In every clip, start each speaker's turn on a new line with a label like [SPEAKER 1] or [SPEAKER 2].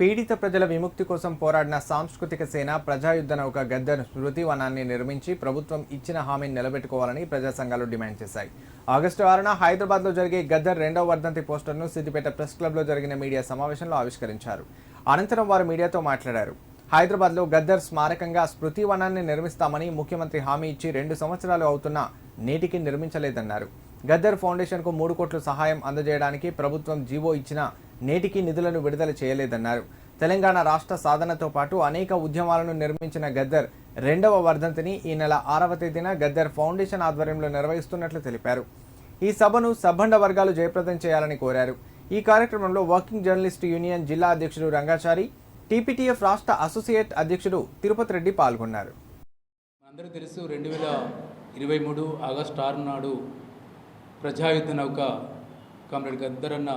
[SPEAKER 1] పీడిత ప్రజల విముక్తి కోసం పోరాడిన సాంస్కృతిక సేన ప్రజాయుద్ధ నౌక గద్దర్ స్మృతి వనాన్ని నిర్మించి ప్రభుత్వం ఇచ్చిన హామీని నిలబెట్టుకోవాలని ప్రజా సంఘాలు డిమాండ్ చేశాయి. ఆగస్టు ఆరున హైదరాబాద్లో జరిగే గద్దర్ రెండవ వర్ధంతి పోస్టర్ను సిద్దిపేట ప్రెస్ క్లబ్లో జరిగిన మీడియా సమావేశంలో ఆవిష్కరించారు. అనంతరం వారు మీడియాతో మాట్లాడారు. హైదరాబాద్లో గద్దర్ స్మారకంగా స్మృతి వనాన్ని నిర్మిస్తామని ముఖ్యమంత్రి హామీ ఇచ్చి రెండు సంవత్సరాలు అవుతున్నా నేటికి నిర్మించలేదన్నారు. గద్దర్ ఫౌండేషన్కు మూడు కోట్ల సహాయం అందజేయడానికి ప్రభుత్వం జీవో ఇచ్చినా నేటికి నిధులను విడుదల చేయలేదన్నారు. తెలంగాణ రాష్ట్ర సాధనతో పాటు అనేక ఉద్యమాలను నిర్మించిన గద్దర్ రెండవ వర్ధంతిని ఈ నెల ఆరవ తేదీన గద్దర్ ఫౌండేషన్ ఆధ్వర్యంలో నిర్వహిస్తున్నట్లు తెలిపారు. ఈ సభను సబ్బండ వర్గాలు జయప్రదం చేయాలని కోరారు. ఈ కార్యక్రమంలో వర్కింగ్ జర్నలిస్ట్ యూనియన్ జిల్లా అధ్యక్షుడు రంగాచారి టీపీటీఎఫ్ రాష్ట్ర అసోసియేట్ అధ్యక్షుడు తిరుపతి రెడ్డి పాల్గొన్నారు.
[SPEAKER 2] అందరూ తెలుసు రెండు వేల ఇరవై మూడు ఆగస్టు ఆరు నాడు ప్రజాయుద్ధ నౌక కామ్రేడ్ గద్దరన్న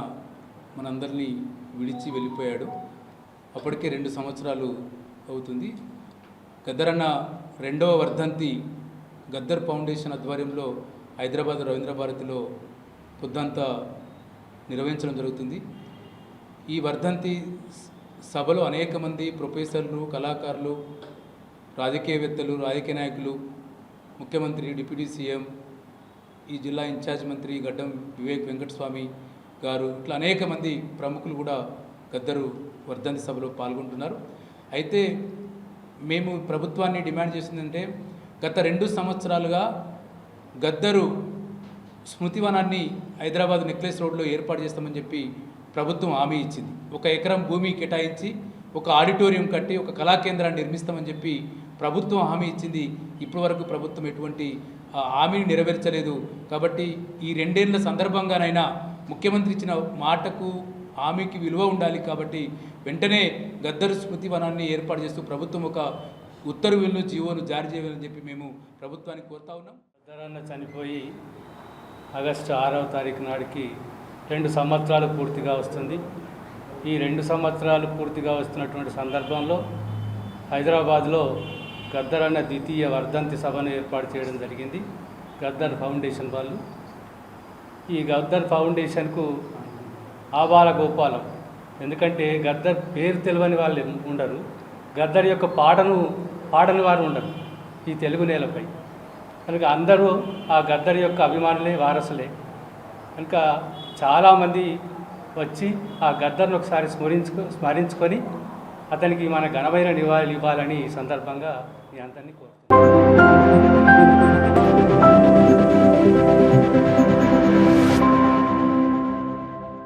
[SPEAKER 2] మనందరినీ విడిచి వెళ్ళిపోయాడు. అప్పటికే రెండు సంవత్సరాలు అవుతుంది. గద్దరన్న రెండవ వర్ధంతి గద్దర్ ఫౌండేషన్ ఆధ్వర్యంలో హైదరాబాద్ రవీంద్ర భారతిలో పొద్దంతా నిర్వహించడం జరుగుతుంది. ఈ వర్ధంతి సభలో అనేక మంది ప్రొఫెసర్లు కళాకారులు రాజకీయవేత్తలు రాజకీయ నాయకులు ముఖ్యమంత్రి డిప్యూటీ సీఎం ఈ జిల్లా ఇన్ఛార్జ్ మంత్రి గడ్డం వివేక్ వెంకటస్వామి గారు ఇట్లా అనేక మంది ప్రముఖులు కూడా గద్దరు వర్ధంతి సభలో పాల్గొంటున్నారు. అయితే మేము ప్రభుత్వాన్ని డిమాండ్ చేసిందంటే గత రెండు సంవత్సరాలుగా గద్దరు స్మృతివనాన్ని హైదరాబాద్ నెక్లెస్ రోడ్లో ఏర్పాటు చేస్తామని చెప్పి ప్రభుత్వం హామీ ఇచ్చింది. ఒక ఎకరం భూమి కేటాయించి ఒక ఆడిటోరియం కట్టి ఒక కళా కేంద్రాన్ని నిర్మిస్తామని చెప్పి ప్రభుత్వం హామీ ఇచ్చింది. ఇప్పటి వరకు ప్రభుత్వం ఎటువంటి ఆ, హామీని నెరవేర్చలేదు. కాబట్టి ఈ రెండేళ్ళ సందర్భంగానైనా ముఖ్యమంత్రి ఇచ్చిన మాటకు హామీకి విలువ ఉండాలి కాబట్టి వెంటనే గద్దరు స్మృతి వనాన్ని ఏర్పాటు చేస్తూ ప్రభుత్వం ఒక ఉత్తర్వులను జీవోను జారీ చేయాలని చెప్పి మేము ప్రభుత్వానికి కోరుతా ఉన్నాం.
[SPEAKER 3] ఉత్తరాన్న చనిపోయి ఆగస్టు ఆరవ తారీఖు నాటికి రెండు సంవత్సరాలు పూర్తిగా వస్తుంది. ఈ రెండు సంవత్సరాలు పూర్తిగా వస్తున్నటువంటి సందర్భంలో హైదరాబాద్లో గద్దర్ అన్న ద్వితీయ వర్ధంతి సభను ఏర్పాటు చేయడం జరిగింది. గద్దర్ ఫౌండేషన్ వాళ్ళు ఈ గద్దర్ ఫౌండేషన్కు ఆబాల గోపాలం. ఎందుకంటే గద్దర్ పేరు తెలియని వాళ్ళు ఉండరు. గద్దర్ యొక్క పాటను పాడని వారు ఉండరు ఈ తెలుగు నేలపై. కనుక అందరూ ఆ గద్దర్ యొక్క అభిమానులే వారసులే. కనుక చాలామంది వచ్చి ఆ గద్దర్ను ఒకసారి స్మరించుకు స్మరించుకొని అతనికి మన ఘనమైన నివాళులు ఇవ్వాలని ఈ సందర్భంగా మీ అందరినీ కోరుతున్నాను.